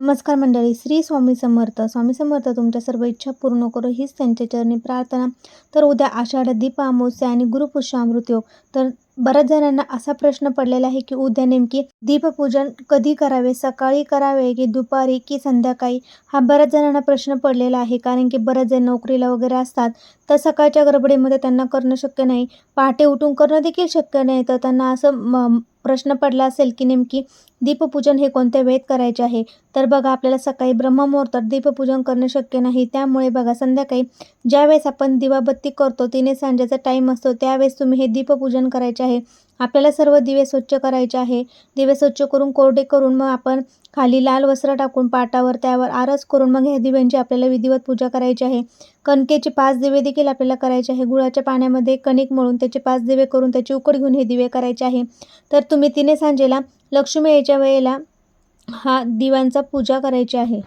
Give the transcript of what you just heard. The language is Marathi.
नमस्कार मंडळी श्री स्वामी समर्थ. स्वामी समर्थ तुमच्या सर्व इच्छा पूर्ण करो हीच त्यांच्या चरणी प्रार्थना. तर उद्या आषाढ दीप अमावस्या आणि गुरुपुष्यामृत योग. तर बऱ्याच जणांना असा प्रश्न पडलेला आहे की उद्या नेमकी दीपपूजन कधी करावे? सकाळी करावे की दुपारी की संध्याकाळी? हा बऱ्याच जणांना प्रश्न पडलेला आहे कारण की बरेच जण नोकरीला वगैरे असतात. तर सकाळच्या गडबडीमध्ये त्यांना करणं शक्य नाही. पहाटे उठून करणं देखील शक्य नाही. तर त्यांना असं प्रश्न पडला असेल की नेमकी दीपपूजन हे कोणत्या वेळेत करायचे आहे? तर बघा आपल्याला सकाळी ब्रह्ममुहूर्तात दीपपूजन करणं शक्य नाही. त्यामुळे बघा संध्याकाळी ज्यावेळेस आपण दिवाबत्ती करतो तिने सांजेचा टाईम असतो त्यावेळेस तुम्ही हे दीपपूजन करायचे आहे. आपल्याला सर्व दिवे स्वच्छ करायचे आहे. दिवे स्वच्छ करून कोरडे करून मग आपण खाली लाल वस्त्र टाकून पाटावर त्यावर आरस करून मग ह्या दिव्यांची आपल्याला विधिवत पूजा करायची आहे. कणकेचे पाच दिवे देखील आपल्याला करायचे आहे. गुळाच्या पाण्यामध्ये कणिक मळून त्याचे पाच दिवे करून त्याची उकड घेऊन हे दिवे करायचे आहे. तर तुम्ही तिने सांजेला लक्ष्मी याच्या वेळेला हा दिव्यांचा पूजा करायची आहे.